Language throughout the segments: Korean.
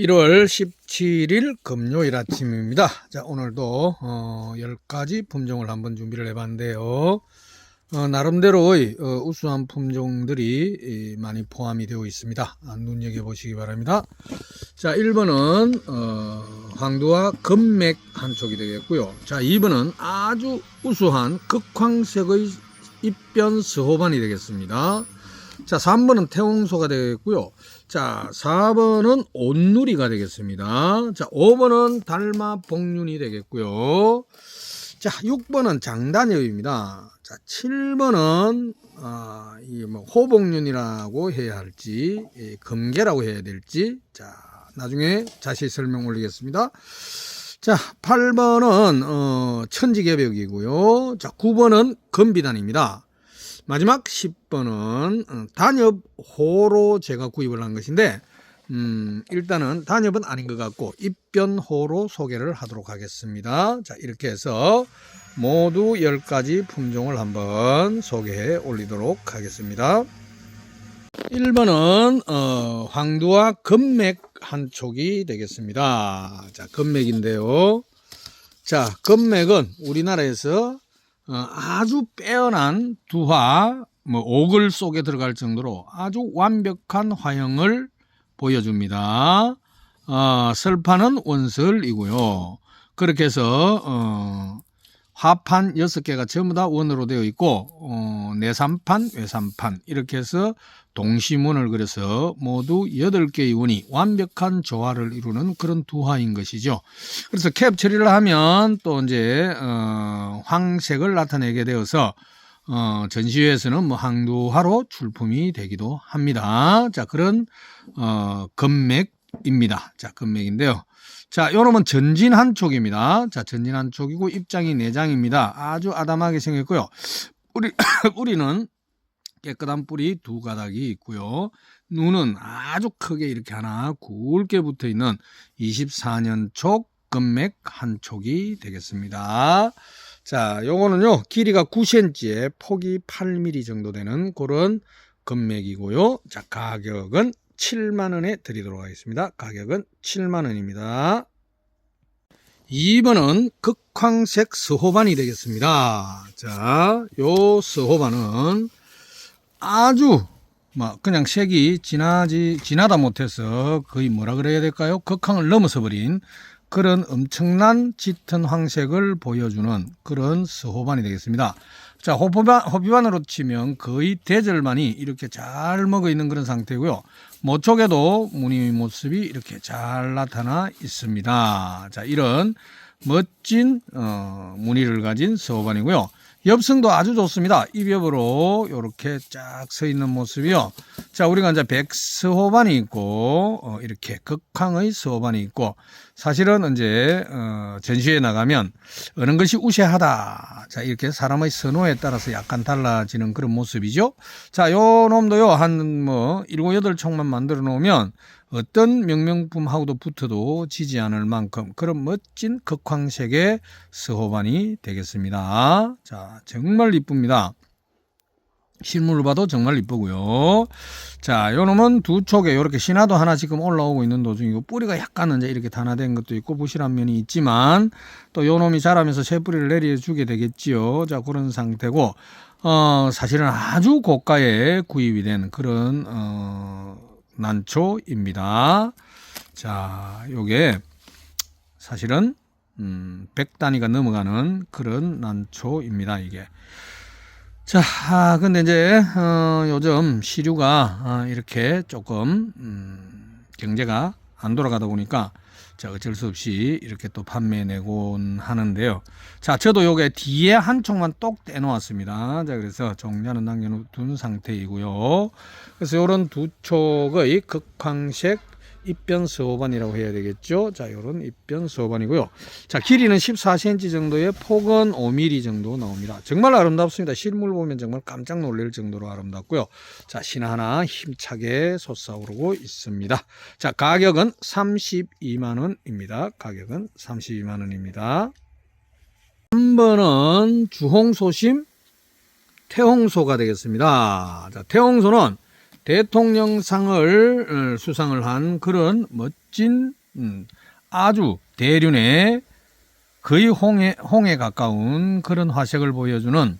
1월 17일 금요일 아침입니다. 자, 오늘도 어, 10가지 품종을 한번 준비를 해봤는데요. 어, 나름대로의 어, 우수한 품종들이 이, 많이 포함이 되어 있습니다. 아, 눈여겨보시기 바랍니다. 자, 1번은 어, 황두와 금맥 한 촉이 되겠고요. 자, 2번은 아주 우수한 극황색의 입변 스호반이 되겠습니다. 자, 3번은 태홍소가 되겠고요. 자, 4번은 온누리가 되겠습니다. 자, 5번은 달마 복륜이 되겠고요. 자, 6번은 장단엽입니다. 자, 7번은 아, 이뭐 호복륜이라고 해야 할지, 예, 금계라고 해야 될지, 자, 나중에 자세히 설명 올리겠습니다. 자, 8번은 어, 천지개벽이고요. 자, 9번은 금비단입니다. 마지막 10번은 어, 단엽 호로 제가 구입을 한 것인데 음, 일단은 단엽은 아닌 것 같고 입변호로 소개를 하도록 하겠습니다. 자, 이렇게 해서 모두 10가지 품종을 한번 소개해 올리도록 하겠습니다. 1번은 어, 황두와 금맥 한 촉이 되겠습니다. 자, 금맥인데요. 자, 금맥은 우리나라에서 어, 아주 빼어난 두화, 뭐 옥을 속에 들어갈 정도로 아주 완벽한 화형을 보여줍니다. 어, 설판은 원설이고요. 그렇게 해서 어, 화판 6개가 전부 다 원으로 되어 있고 어, 내삼판, 외삼판 이렇게 해서 동시문을 그려서 모두 8개의 원이 완벽한 조화를 이루는 그런 두화인 것이죠. 그래서 캡 처리를 하면 또 이제 어, 황색을 나타내게 되어서 어, 전시회에서는 뭐 항두화로 출품이 되기도 합니다. 자, 그런 어, 금맥입니다. 자, 금맥인데요. 자, 요놈은 전진 한 촉입니다. 자, 전진 한 촉이고 입장이 내장입니다. 아주 아담하게 생겼고요. 뿌리, 뿌리는 깨끗한 뿌리 두 가닥이 있고요. 눈은 아주 크게 이렇게 하나 굵게 붙어 있는 24년 촉 금맥 한 촉이 되겠습니다. 자, 요거는요, 길이가 9cm에 폭이 8mm 정도 되는 그런 금맥이고요. 자, 가격은 7만 원에 드리도록 하겠습니다. 가격은 7만 원입니다. 2번은 극황색 스호반이 되겠습니다. 자, 요 스호반은 아주 막 그냥 색이 진하지 진하다 못해서 거의 뭐라 그래야 될까요? 극황을 넘어서 버린 그런 엄청난 짙은 황색을 보여주는 그런 스호반이 되겠습니다. 자, 호비반, 호비반으로 치면 거의 대절만이 이렇게 잘 먹어 있는 그런 상태고요. 모촉에도 무늬 모습이 이렇게 잘 나타나 있습니다. 자, 이런 멋진 어, 무늬를 가진 스호반이고요. 엽성도 아주 좋습니다. 입엽으로 이렇게 쫙 서 있는 모습이요. 자, 우리가 이제 백스호반이 있고, 어, 이렇게 극황의 스호반이 있고, 사실은 이제, 어, 전시회 나가면 어느 것이 우세하다. 자, 이렇게 사람의 선호에 따라서 약간 달라지는 그런 모습이죠. 자, 요 놈도요, 한 뭐, 일곱, 여덟 촉만 만들어 놓으면 어떤 명명품하고도 붙어도 지지 않을 만큼 그런 멋진 극황색의 스호반이 되겠습니다. 자, 정말 이쁩니다. 실물로 봐도 정말 이쁘고요. 자, 요 놈은 두 촉에 이렇게 신화도 하나 지금 올라오고 있는 도중이고 뿌리가 약간 이제 이렇게 단화된 것도 있고 부실한 면이 있지만 또 요 놈이 자라면서 새 뿌리를 내려주게 되겠지요. 자, 그런 상태고 어, 사실은 아주 고가에 구입이 된 그런 어 난초입니다. 자, 요게 사실은 음, 100단위가 넘어가는 그런 난초입니다, 이게. 자, 아, 근데 이제 어, 요즘 시류가 아, 이렇게 조금 음, 경제가 안 돌아가다 보니까 자, 어쩔 수 없이 이렇게 또 판매 내곤 하는데요. 자, 저도 요게 뒤에 한 촉만 똑 떼놓았습니다. 자, 그래서 종자는 남겨둔 상태이고요. 그래서 요런 두 촉의 극황색 입변 서반이라고 해야 되겠죠. 자, 요런 입변 서반이고요. 자, 길이는 14cm 정도의 폭은 5mm 정도 나옵니다. 정말 아름답습니다. 실물 보면 정말 깜짝 놀랄 정도로 아름답고요. 자, 신 하나 힘차게 솟아오르고 있습니다. 자, 가격은 32만 원입니다. 가격은 32만 원입니다. 3번은 주홍소심 태홍소가 되겠습니다. 자, 태홍소는 대통령상을 어, 수상을 한 그런 멋진 음, 아주 대륜의 거의 홍에 홍에 가까운 그런 화색을 보여주는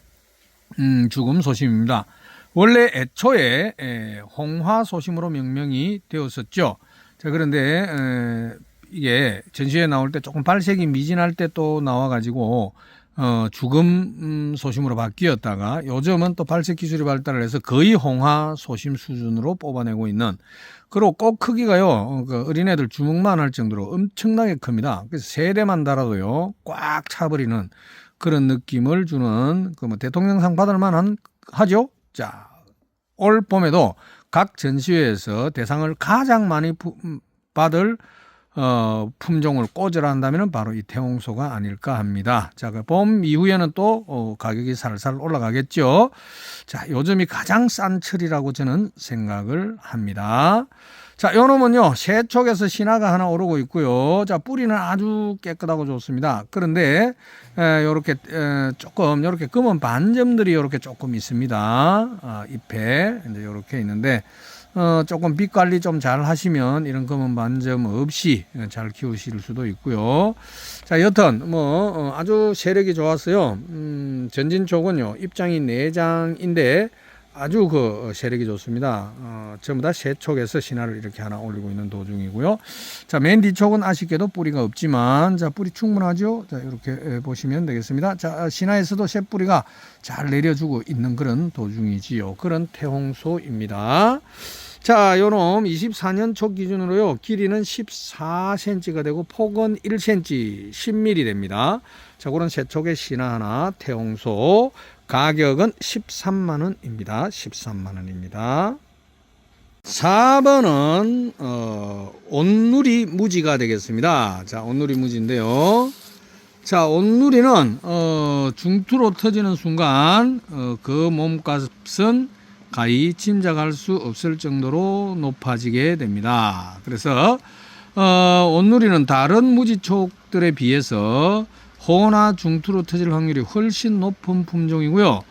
음, 죽음 소심입니다. 원래 애초에 에, 홍화 소심으로 명명이 되었었죠. 자 그런데 에, 이게 전시회 나올 때 조금 발색이 미진할 때 또 나와가지고 어, 죽음 음, 소심으로 바뀌었다가 요즘은 또 발색 기술이 발달을 해서 거의 홍화 소심 수준으로 뽑아내고 있는 그리고 꼭 크기가요 어, 그 어린애들 주먹만 할 정도로 엄청나게 큽니다. 그래서 세 대만 달아도요 꽉 차버리는 그런 느낌을 주는 그 뭐 대통령상 받을 만한 하죠. 자, 올 봄에도 각 전시회에서 대상을 가장 많이 부- 음, 받을 어, 품종을 꽂으라 한다면 바로 이 태홍소가 아닐까 합니다. 자, 그 봄 이후에는 또 어, 가격이 살살 올라가겠죠. 자, 요즘이 가장 싼 철이라고 저는 생각을 합니다. 자, 요 놈은요, 세촉에서 신화가 하나 오르고 있고요. 자, 뿌리는 아주 깨끗하고 좋습니다. 그런데, 에, 요렇게, 에, 조금, 요렇게 검은 반점들이 요렇게 조금 있습니다. 아, 잎에, 이제 요렇게 있는데, 어, 조금 빛 관리 좀 잘 하시면 이런 검은 반점 없이 잘 키우실 수도 있고요. 자, 여튼, 뭐, 어, 아주 세력이 좋았어요. 음, 전진촉은요, 입장이 네장인데 아주 그 세력이 좋습니다. 어, 전부 다 세 촉에서 신화를 이렇게 하나 올리고 있는 도중이고요. 자, 맨 뒤촉은 아쉽게도 뿌리가 없지만, 자, 뿌리 충분하죠? 자, 이렇게 에, 보시면 되겠습니다. 자, 신화에서도 새 뿌리가 잘 내려주고 있는 그런 도중이지요. 그런 태홍소입니다. 자, 요놈 24년 초 기준으로요. 길이는 14cm가 되고 폭은 1cm, 10mm 됩니다. 자, 그런 세촉의 신화 하나 태홍소 가격은 13만 원입니다. 13만 원입니다. 4번은 어, 온누리 무지가 되겠습니다. 자, 온누리 무지인데요. 자, 온누리는 어, 중투로 터지는 순간 어, 그 몸값은 가히 짐작할 수 없을 정도로 높아지게 됩니다. 그래서 어, 온누리는 다른 무지촉들에 비해서 호나 중투로 터질 확률이 훨씬 높은 품종이고요.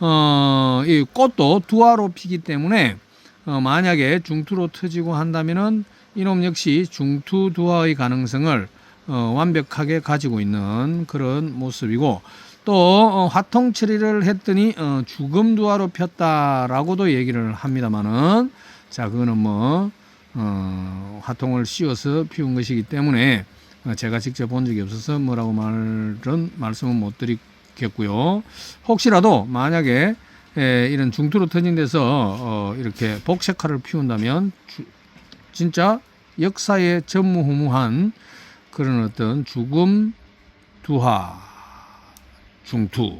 어, 이 꽃도 두화로 피기 때문에 어, 만약에 중투로 터지고 한다면은 이놈 역시 중투 두화의 가능성을 어, 완벽하게 가지고 있는 그런 모습이고 또 어, 화통 처리를 했더니 어, 죽음 두화로 폈다라고도 얘기를 합니다만은 자 그거는 뭐 어, 화통을 씌워서 피운 것이기 때문에 어, 제가 직접 본 적이 없어서 뭐라고 말은 말씀은 못 드리겠고요. 혹시라도 만약에 에, 이런 중투로 터진 데서 어, 이렇게 복색화를 피운다면 주- 진짜 역사에 전무후무한 그런 어떤 죽음 두화 중투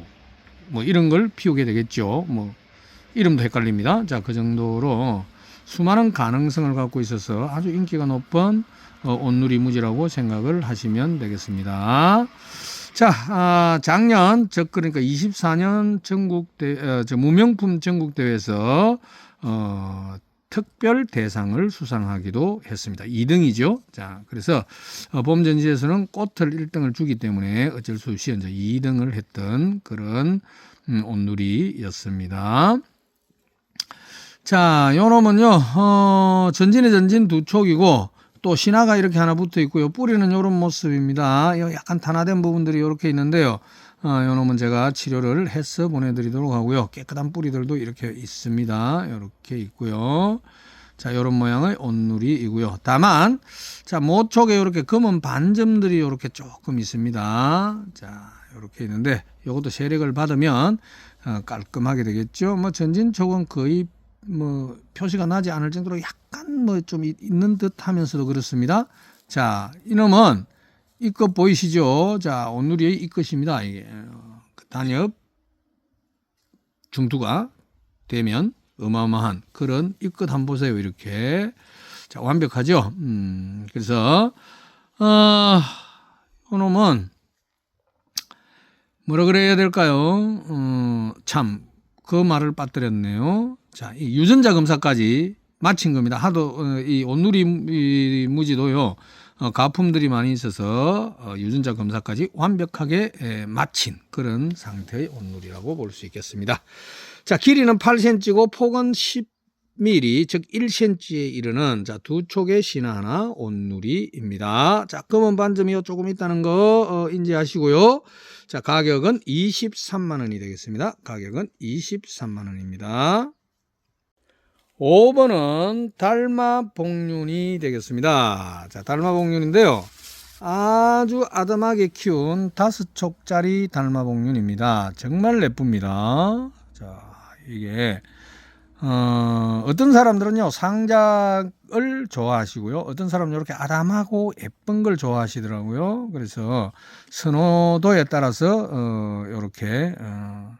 뭐 이런 걸 피우게 되겠죠. 뭐 이름도 헷갈립니다. 자, 그 정도로 수많은 가능성을 갖고 있어서 아주 인기가 높은 어, 온누리 무지라고 생각을 하시면 되겠습니다. 자, 아, 작년 저 그러니까 24년 전국 대 어, 저 무명품 전국 대회에서 어, 특별 대상을 수상하기도 했습니다. 2등이죠. 자, 그래서 어, 봄 전시에서는 꽃을 1등을 주기 때문에 어쩔 수 없이 이제 2등을 했던 그런 음, 온누리였습니다. 자, 요 놈은요, 어, 전진의 전진 두 촉이고, 또 신화가 이렇게 하나 붙어 있고요. 뿌리는 이런 모습입니다. 요 약간 탄화된 부분들이 이렇게 있는데요. 어, 요 놈은 제가 치료를 해서 보내드리도록 하고요. 깨끗한 뿌리들도 이렇게 있습니다. 이렇게 있고요. 자, 요런 모양의 온누리이고요. 다만, 자, 모촉에 이렇게 검은 반점들이 이렇게 조금 있습니다. 자, 이렇게 있는데, 요것도 세력을 받으면 어, 깔끔하게 되겠죠. 뭐 전진촉은 거의 뭐 표시가 나지 않을 정도로 약간 뭐 좀 있는 듯 하면서도 그렇습니다. 자, 이놈은 이것 보이시죠? 자, 온누리의 이 것입니다. 이게 어, 그 단엽 중투가 되면 어마어마한 그런 이것 한번 보세요. 이렇게 자 완벽하죠. 음, 그래서 어, 이놈은 뭐라 그래야 될까요? 어, 참, 그 말을 빠뜨렸네요. 자, 이 유전자 검사까지 마친 겁니다. 하도 어, 이 온누리 이 무지도요. 어, 가품들이 많이 있어서 어, 유전자 검사까지 완벽하게 에, 마친 그런 상태의 온누리라고 볼 수 있겠습니다. 자, 길이는 8cm고 폭은 10mm 즉 1cm에 이르는 자 두 촉의 신화 하나 온누리입니다. 자 검은 반점이 조금 있다는 거 어, 인지하시고요. 자 가격은 23만 원이 되겠습니다. 가격은 23만 원입니다. 5번은 달마 복륜이 되겠습니다. 자 달마 복륜인데요. 아주 아담하게 키운 다섯 촉짜리 달마 복륜입니다. 정말 예쁩니다. 자 이게 어, 어떤 사람들은요, 상작을 좋아하시고요. 어떤 사람은 이렇게 아담하고 예쁜 걸 좋아하시더라고요. 그래서 선호도에 따라서, 어, 요렇게, 어,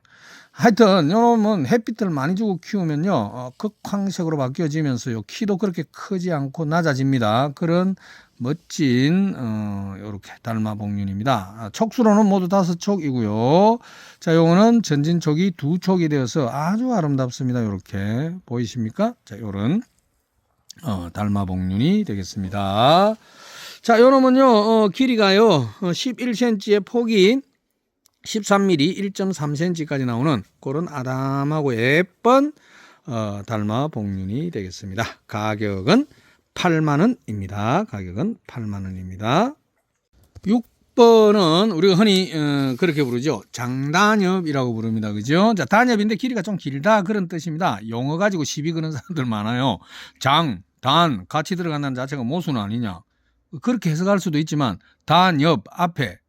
하여튼, 요놈은 햇빛을 많이 주고 키우면요, 어, 극황색으로 바뀌어지면서요, 키도 그렇게 크지 않고 낮아집니다. 그런 멋진, 어, 요렇게 달마복륜입니다. 아, 촉수로는 모두 다섯 촉이고요. 자, 요거는 전진촉이 두 촉이 되어서 아주 아름답습니다. 요렇게. 보이십니까? 자, 요런, 어, 달마복륜이 되겠습니다. 자, 요놈은요, 어, 길이가요, 어, 11cm의 폭이 13mm, 1.3cm까지 나오는 그런 아담하고 예쁜 어, 달마 복륜이 되겠습니다. 가격은 8만 원입니다. 가격은 8만 원입니다. 6번은 우리가 흔히 어, 그렇게 부르죠. 장단엽이라고 부릅니다. 그죠? 자, 단엽인데 길이가 좀 길다 그런 뜻입니다. 용어 가지고 시비 거는 사람들 많아요. 장, 단 같이 들어간다는 자체가 모순 아니냐. 그렇게 해석할 수도 있지만 단엽 앞에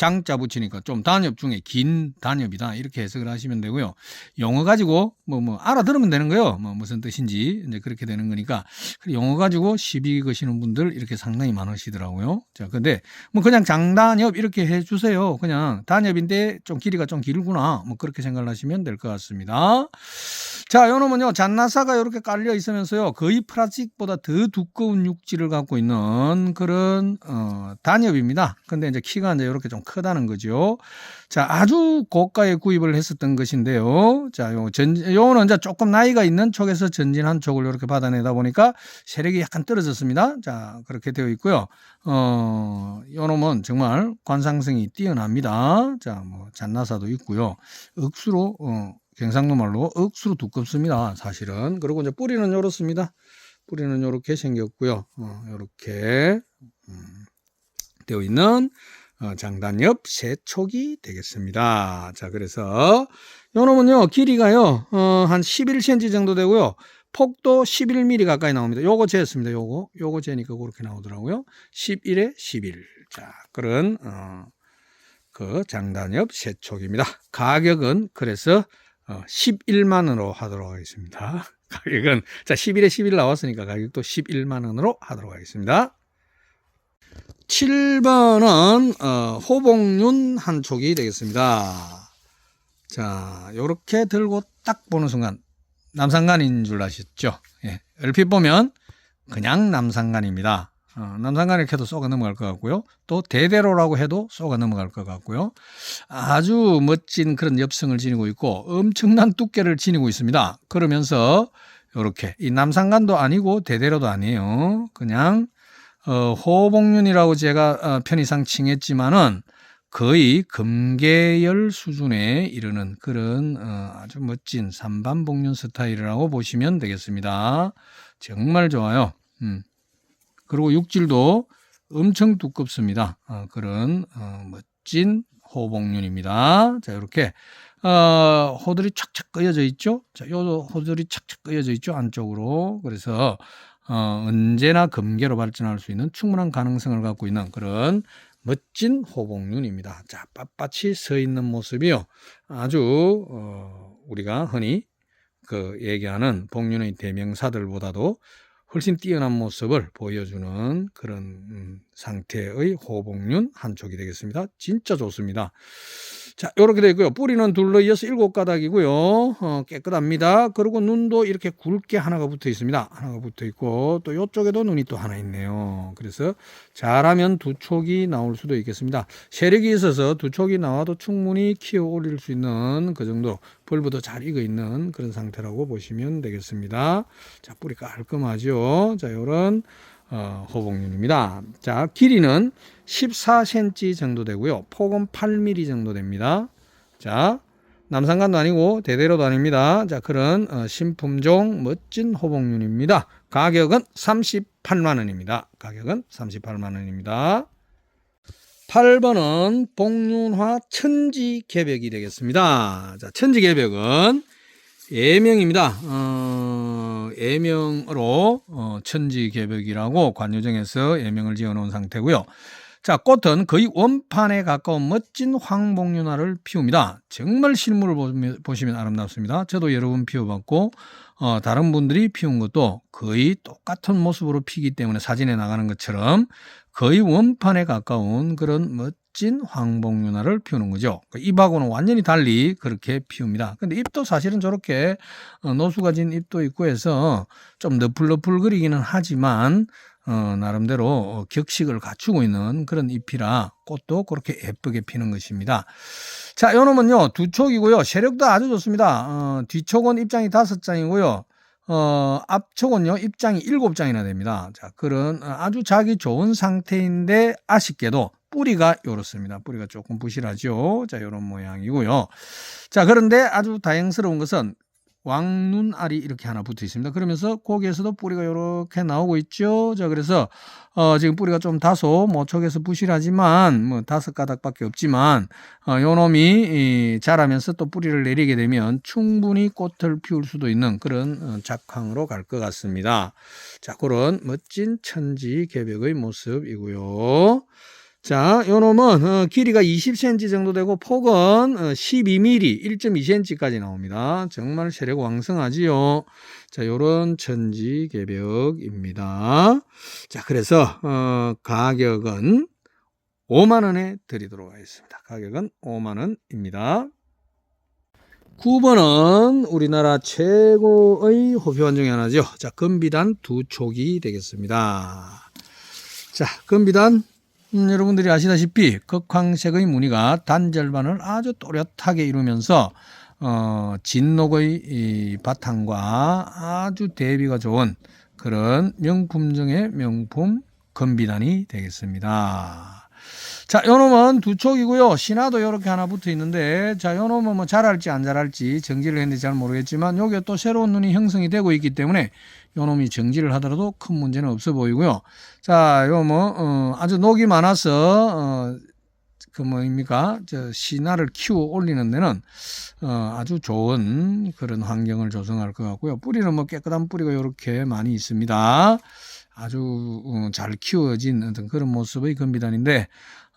장자 붙이니까 좀 단엽 중에 긴 단엽이다 이렇게 해석을 하시면 되고요. 용어 가지고 뭐뭐 알아들으면 되는 거예요. 뭐 무슨 뜻인지 이제 그렇게 되는 거니까 용어 가지고 시비 거시는 분들 이렇게 상당히 많으시더라고요. 자, 근데 뭐 그냥 장단엽 이렇게 해주세요. 그냥 단엽인데 좀 길이가 좀 길구나 뭐 그렇게 생각을 하시면 될 것 같습니다. 자, 요놈은요 잔나사가 이렇게 깔려 있으면서요 거의 플라스틱보다 더 두꺼운 육질을 갖고 있는 그런 어, 단엽입니다. 근데 이제 키가 이제 이렇게 좀 크다는 거죠. 자, 아주 고가에 구입을 했었던 것인데요. 자, 요 전, 요거는 이제 조금 나이가 있는 쪽에서 전진한 쪽을 이렇게 받아내다 보니까 세력이 약간 떨어졌습니다. 자, 그렇게 되어 있고요. 어, 요 놈은 정말 관상성이 뛰어납니다. 자, 뭐, 잔나사도 있고요. 억수로, 어, 경상도 말로 억수로 두껍습니다. 사실은. 그리고 이제 뿌리는 요렇습니다. 뿌리는 요렇게 생겼고요. 어, 요렇게, 음, 되어 있는 어, 장단엽 세촉이 되겠습니다. 자, 그래서 요놈은요, 길이가요, 어, 한 11cm 정도 되고요. 폭도 11mm 가까이 나옵니다. 요거 재었습니다. 요거. 요거 재니까 그렇게 나오더라고요. 11에 11. 자, 그런, 어, 그 장단엽 세촉입니다. 가격은 그래서 어, 11만 원으로 하도록 하겠습니다. 가격은 자 11에 11 나왔으니까 가격도 11만 원으로 하도록 하겠습니다. 7번은 어, 호봉륜 한 촉이 되겠습니다. 자, 요렇게 들고 딱 보는 순간 남상간인 줄 아셨죠? 예, 얼핏 보면 그냥 남상간입니다. 어, 남상간 이렇게 해도 쏘가 넘어갈 것 같고요. 또 대대로라고 해도 쏘가 넘어갈 것 같고요. 아주 멋진 그런 엽성을 지니고 있고 엄청난 두께를 지니고 있습니다. 그러면서 이렇게 이 남상간도 아니고 대대로도 아니에요. 그냥 어, 호봉륜이라고 제가 어, 편의상 칭했지만은 거의 금계열 수준에 이르는 그런 어, 아주 멋진 삼반복륜 스타일이라고 보시면 되겠습니다. 정말 좋아요. 음. 그리고 육질도 엄청 두껍습니다. 어, 그런 어, 멋진 호봉륜입니다. 자 이렇게 어, 호들이 착착 끄여져 있죠. 자, 요 호들이 착착 끄여져 있죠 안쪽으로. 그래서 어, 언제나 금계로 발전할 수 있는 충분한 가능성을 갖고 있는 그런 멋진 호봉륜입니다. 자, 빳빳이 서 있는 모습이요. 아주, 어, 우리가 흔히 그 얘기하는 복륜의 대명사들보다도 훨씬 뛰어난 모습을 보여주는 그런 음, 상태의 호봉륜 한 촉이 되겠습니다. 진짜 좋습니다. 자, 이렇게 되어 있고요. 뿌리는 둘러 이어서 일곱 가닥이고요. 어, 깨끗합니다. 그리고 눈도 이렇게 굵게 하나가 붙어 있습니다. 하나가 붙어 있고 또 이쪽에도 눈이 또 하나 있네요. 그래서 잘하면 두 촉이 나올 수도 있겠습니다. 세력이 있어서 두 촉이 나와도 충분히 키워 올릴 수 있는 그 정도 벌브도 잘 익어 있는 그런 상태라고 보시면 되겠습니다. 자, 뿌리 깔끔하죠. 자, 요런 어, 호봉륜입니다. 자, 길이는 14cm 정도 되고요. 폭은 8mm 정도 됩니다. 자, 남산간도 아니고 대대로도 아닙니다. 자, 그런 어, 신품종 멋진 호복륜입니다. 가격은 38만 원입니다. 가격은 38만 원입니다. 8번은 복륜화 천지 개벽이 되겠습니다. 자, 천지 개벽은 예명입니다. 어, 예명으로 어, 천지개벽이라고 관유정에서 예명을 지어놓은 상태고요. 자, 꽃은 거의 원판에 가까운 멋진 황복륜화를 피웁니다. 정말 실물을 보면- 보시면 아름답습니다. 저도 여러 번 피워봤고, 어, 다른 분들이 피운 것도 거의 똑같은 모습으로 피기 때문에 사진에 나가는 것처럼 거의 원판에 가까운 그런 멋진 황복륜화를 피우는 거죠. 그 잎하고는 완전히 달리 그렇게 피웁니다. 근데 잎도 사실은 저렇게 어, 노수가 진 잎도 있고 해서 좀 너풀너풀거리기는 하지만 어, 나름대로 어, 격식을 갖추고 있는 그런 잎이라 꽃도 그렇게 예쁘게 피는 것입니다. 자, 요 놈은요, 두 촉이고요. 세력도 아주 좋습니다. 어, 뒤촉은 입장이 다섯 장이고요. 어, 앞촉은요, 입장이 일곱 장이나 됩니다. 자, 그런 어, 아주 자기 좋은 상태인데 아쉽게도 뿌리가 요렇습니다. 뿌리가 조금 부실하죠. 자, 요런 모양이고요. 자, 그런데 아주 다행스러운 것은 왕눈알이 이렇게 하나 붙어 있습니다. 그러면서 거기에서도 뿌리가 이렇게 나오고 있죠. 자, 그래서 어, 지금 뿌리가 좀 다소 모촉에서 부실하지만 뭐 다섯 가닥밖에 없지만 어, 요 놈이 이, 자라면서 또 뿌리를 내리게 되면 충분히 꽃을 피울 수도 있는 그런 어, 작황으로 갈 것 같습니다. 자, 그런 멋진 천지 개벽의 모습이고요. 자, 요 놈은 어, 길이가 20cm 정도 되고 폭은 어, 12mm, 1.2cm까지 나옵니다. 정말 세력 왕성하지요. 자, 요런 천지 개벽입니다. 자, 그래서 어, 가격은 5만 원에 드리도록 하겠습니다. 가격은 5만 원입니다. 9번은 우리나라 최고의 호피환 중에 하나죠. 자, 금비단 두 촉이 되겠습니다. 자, 금비단 음, 여러분들이 아시다시피 극황색의 무늬가 단 절반을 아주 또렷하게 이루면서 어, 진녹의 이 바탕과 아주 대비가 좋은 그런 명품 중의 명품 금비단이 되겠습니다. 자, 요 놈은 두 촉이고요. 신화도 이렇게 하나 붙어 있는데, 자, 요 놈은 뭐 자랄지 안 자랄지 정지를 했는지 잘 모르겠지만, 여기에 또 새로운 눈이 형성이 되고 있기 때문에, 요 놈이 정지를 하더라도 큰 문제는 없어 보이고요. 자, 요 뭐, 어, 아주 녹이 많아서, 어, 그 뭐입니까? 저 신화를 키워 올리는 데는 어, 아주 좋은 그런 환경을 조성할 것 같고요. 뿌리는 뭐 깨끗한 뿌리가 이렇게 많이 있습니다. 아주 어, 잘 키워진 어떤 그런 모습의 금비단인데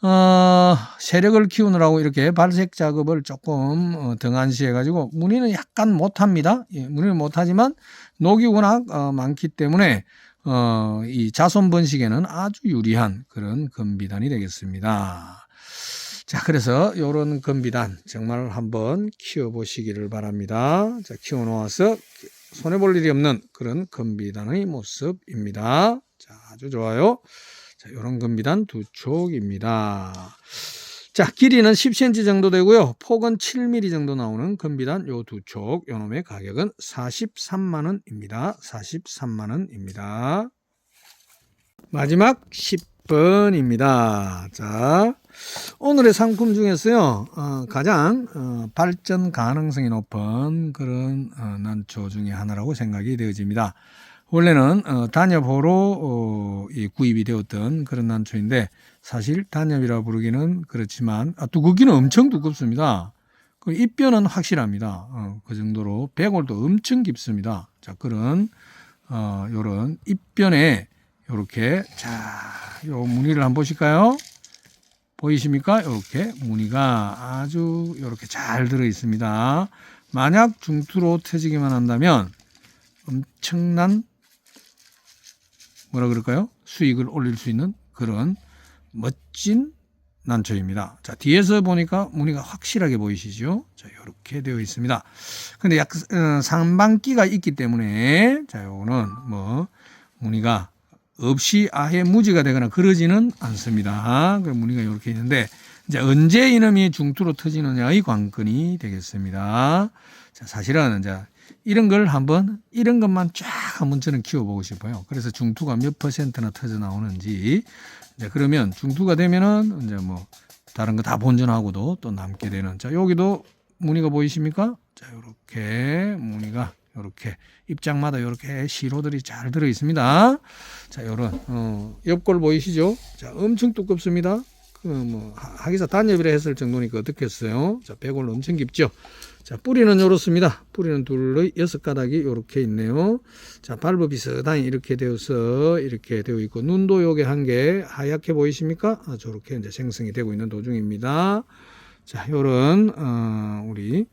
어, 세력을 키우느라고 이렇게 발색 작업을 조금 어, 등한시 해가지고 무늬는 약간 못합니다. 예, 무늬는 못하지만 녹이 워낙 어, 많기 때문에 어, 이 자손 번식에는 아주 유리한 그런 금비단이 되겠습니다. 자, 그래서 요런 금비단 정말 한번 키워보시기를 바랍니다. 자, 키워놓아서 손해볼 일이 없는 그런 금비단의 모습입니다. 자, 아주 좋아요. 자, 요런 금비단 두 촉입니다. 자, 길이는 10cm 정도 되고요. 폭은 7mm 정도 나오는 금비단 요 두 촉, 요 놈의 가격은 43만 원입니다. 43만 원입니다. 마지막 10번입니다. 자, 오늘의 상품 중에서요, 어, 가장 어, 발전 가능성이 높은 그런 어, 난초 중에 하나라고 생각이 되어집니다. 원래는 어, 단엽호로 어, 이 구입이 되었던 그런 난초인데 사실 단엽이라 부르기는 그렇지만 아, 두껍기는 엄청 두껍습니다. 그 입변은 확실합니다. 어, 그 정도로 배골도 엄청 깊습니다. 자 그런 어, 요런 입변에 요렇게 자, 요 무늬를 한번 보실까요? 보이십니까? 이렇게 무늬가 아주 이렇게 잘 들어 있습니다. 만약 중투로 터지기만 한다면 엄청난 뭐라 그럴까요? 수익을 올릴 수 있는 그런 멋진 난초입니다. 자, 뒤에서 보니까 무늬가 확실하게 보이시죠? 자, 이렇게 되어 있습니다. 근데 약, 어, 상반기가 있기 때문에, 자, 요거는 뭐, 무늬가 없이 아예 무지가 되거나 그러지는 않습니다. 그 무늬가 이렇게 있는데, 이제 언제 이놈이 중투로 터지느냐의 관건이 되겠습니다. 자, 사실은 이제 이런 걸 한번, 이런 것만 쫙 한번 저는 키워보고 싶어요. 그래서 중투가 몇 퍼센트나 터져 나오는지, 이제 그러면 중투가 되면은 이제 뭐 다른 거 다 본전하고도 또 남게 되는. 자, 여기도 무늬가 보이십니까? 자, 요렇게 무늬가 요렇게 입장마다 요렇게 시로들이 잘 들어 있습니다. 자, 요런 어, 옆골 보이시죠? 자, 엄청 두껍습니다. 그 뭐 하기사 단엽이라 했을 정도니까 어떻겠어요? 자, 배골 엄청 깊죠? 자, 뿌리는 요렇습니다. 뿌리는 둘의 여섯 가닥이 요렇게 있네요. 자, 발부 비슷하게 이렇게 되어서 이렇게 되어 있고 눈도 요게 한 개 하얗게 보이십니까? 아, 저렇게 이제 생성이 되고 있는 도중입니다. 자, 요런 어, 우리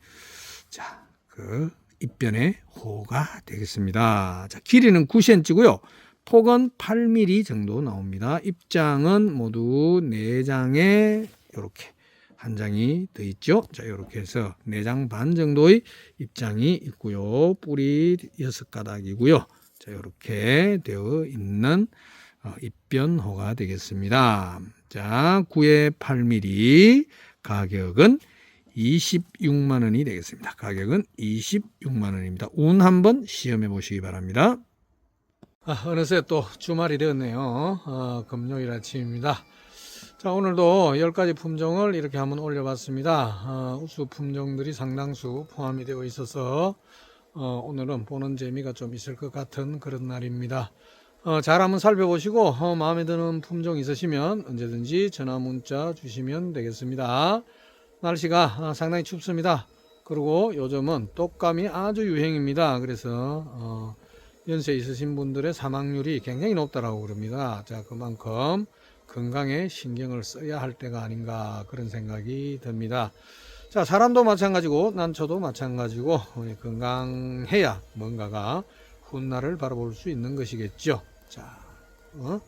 자, 그 입변의 호가 되겠습니다. 자, 길이는 9cm고요. 폭은 8mm 정도 나옵니다. 입장은 모두 4장에 이렇게 한 장이 더 있죠. 자, 이렇게 해서 4장 반 정도의 입장이 있고요. 뿌리 6가닥이고요. 자, 이렇게 되어 있는 어, 입변호가 되겠습니다. 자, 9에 8mm 가격은 26만 원이 되겠습니다. 가격은 26만 원입니다. 운 한번 시험해 보시기 바랍니다. 아, 어느새 또 주말이 되었네요. 어, 금요일 아침입니다. 자, 오늘도 10가지 품종을 이렇게 한번 올려봤습니다. 어, 우수 품종들이 상당수 포함이 되어 있어서 어, 오늘은 보는 재미가 좀 있을 것 같은 그런 날입니다. 어, 잘 한번 살펴보시고 어, 마음에 드는 품종 있으시면 언제든지 전화 문자 주시면 되겠습니다. 날씨가 아, 상당히 춥습니다. 그리고 요즘은 독감이 아주 유행입니다. 그래서 어, 연세 있으신 분들의 사망률이 굉장히 높다라고 그럽니다. 자, 그만큼 건강에 신경을 써야 할 때가 아닌가 그런 생각이 듭니다. 자, 사람도 마찬가지고 난초도 마찬가지고 건강해야 뭔가가 훗날을 바라볼 수 있는 것이겠죠. 자, 어?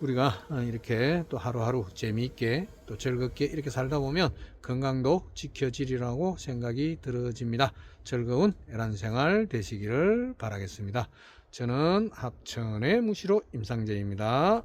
우리가 이렇게 또 하루하루 재미있게 또 즐겁게 이렇게 살다 보면 건강도 지켜지리라고 생각이 들어집니다. 즐거운 애란 생활 되시기를 바라겠습니다. 저는 합천의 무시로 임상재입니다.